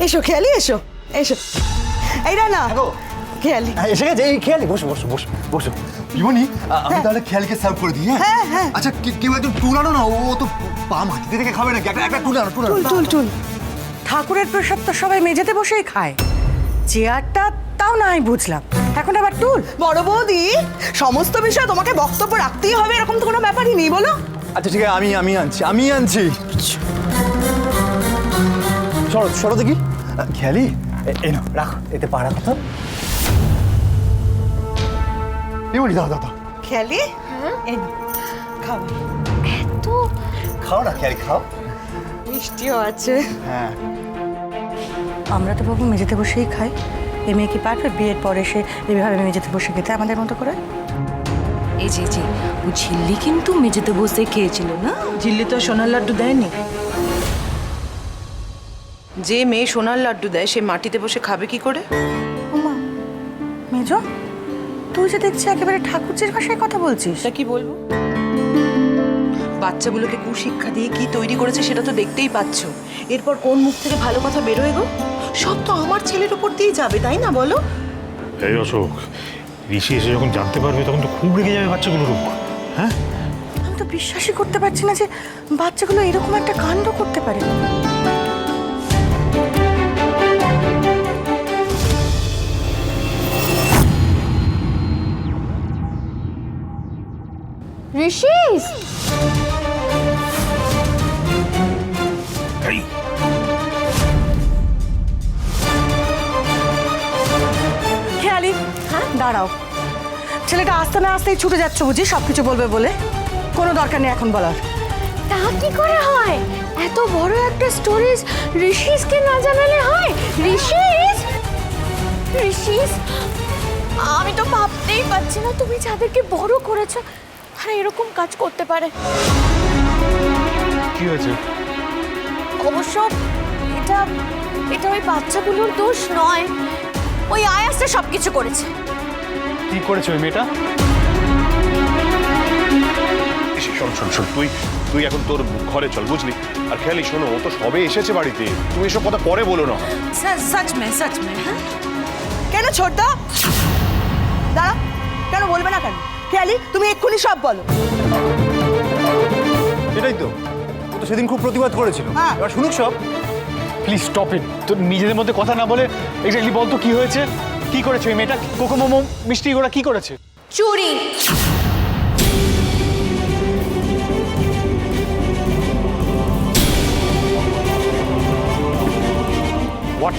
এসো খেয়ালি এসো এসো। এই না হ্যালো। খেয়ালি। হ্যাঁ, এসে গেছে এই খেয়ালি বসো বসো বসো বসো। বিমনি আমি তাহলে খেয়ালিকে সার্ভ করে দিই হ্যাঁ, হ্যাঁ হ্যাঁ। আচ্ছা কে- কেউ একজন টুল আনো না? ও তো পা মাটিতে রেখে খাবে নাকি? একটা একটা টুল আনো টুল টুল টুল টুল ঠাকুরের প্রসাদ তো সবাই মেঝেতে বসেই খায়। চেয়ারটা তাও না আমি বুঝলাম। এখন আবার টুল বড় বৌদি সমস্ত বিষয়ে তোমাকে বক্তব্য রাখতেই হবে এরকম তো কোনো ব্যাপারই নেই বলো। আচ্ছা ঠিক আছে আমি আমি আনছি আমি আনছি। সরো সরো দেখি। খেয়ালি? এই নাও রাখো এতে পা রাখো তো। বিমনি দাও দাও দাও। খেয়ালি? খাও। তো খাও না খেয়ালি খাও। মিষ্টিও আছে। হ্যাঁ। আমরা তো বাবু মেঝেতে বসেই খাই। এ মেয়ে কি পারবে? বিয়ের পরে সে এভাবে মেঝেতে বসে খেতে আমাদের মতো করে? এই যে যে ও ঝিল্লি কিন্তু মেঝেতে বসে খেয়েছিল না? ঝিল্লি তো সোনার লাড্ডু দেয়নি। যে মেয়ে সোনার লাড্ডু দেয় সে মাটিতে বসে খাবে কি করে? ওমা মেজ তুই যে দেখছি একেবারে ঠাকুরজির ভাষায় কথা বলছিস। তা কি বলব? বাচ্চাগুলোকে কুশিক্ষা দিয়ে কি তৈরি করেছে সেটা তো দেখতেই পাচ্ছ। এরপর কোন মুখ থেকে ভালো কথা বেরোয় গো? সব তো আমার ছেলের উপর দিয়েই যাবে তাই না বলো? এই অশোক ঋষি এসে যখন জানতে পারবে তখন তো খুব রেগে যাবে বাচ্চাগুলোর উপর হ্যাঁ? আমি তো বিশ্বাসই করতে পারছি না যে বাচ্চাগুলো এরকম একটা কাণ্ড করতে পারে। ঋষিস! খেয়ালি হ্যাঁ দাঁড়াও। ছেলেটা আসতে না আসতেই ছুটে যাচ্ছে বুঝি সব কিছু বলবে বলে। কোনো দরকার নেই এখন বলার। তা কি করে হয়? এত বড় একটা স্টোরিজ ঋষিসকে না জানালে হয়? ঋষিস! ঋষিস আমি তো ভাবতেই পারছি না তুমি যাদেরকে বড় করেছ আর এরকম কাজ করতে পারে। কি হয়েছে? অবশ্য এটা এটা ওই বাচ্চাগুলোর দোষ নয়। ওই আয়াসটা সব কিছু করেছে। কি করেছে ওই মেয়েটা? শোন শোন শোন তুই তুই এখন তোর ঘরে চল বুঝলি? আর খেয়ালি শোনো ও তো সবে এসেছে বাড়িতে। তুমি এসব কথা পরে বলো না। সচ মে সচ মে হ্যাঁ? কেন ছোটদা দাঁড়া কেন বলবে না কেন? খেয়ালি তুমি এক্ষুনি সব বলো। এটাই তো। ও তো সেদিন খুব প্রতিবাদ করেছিল। হ্যাঁ। এবার শুনুক সব। প্লিজ স্টপ ইট তোর নিজেদের মধ্যে কথা না বলে এক্স্যাক্টলি বল তো কি হয়েছে। কি করেছে ওই মেয়েটা? কোকো মোমো মিষ্টি ওরা কি করেছে? চুরি। হোয়াট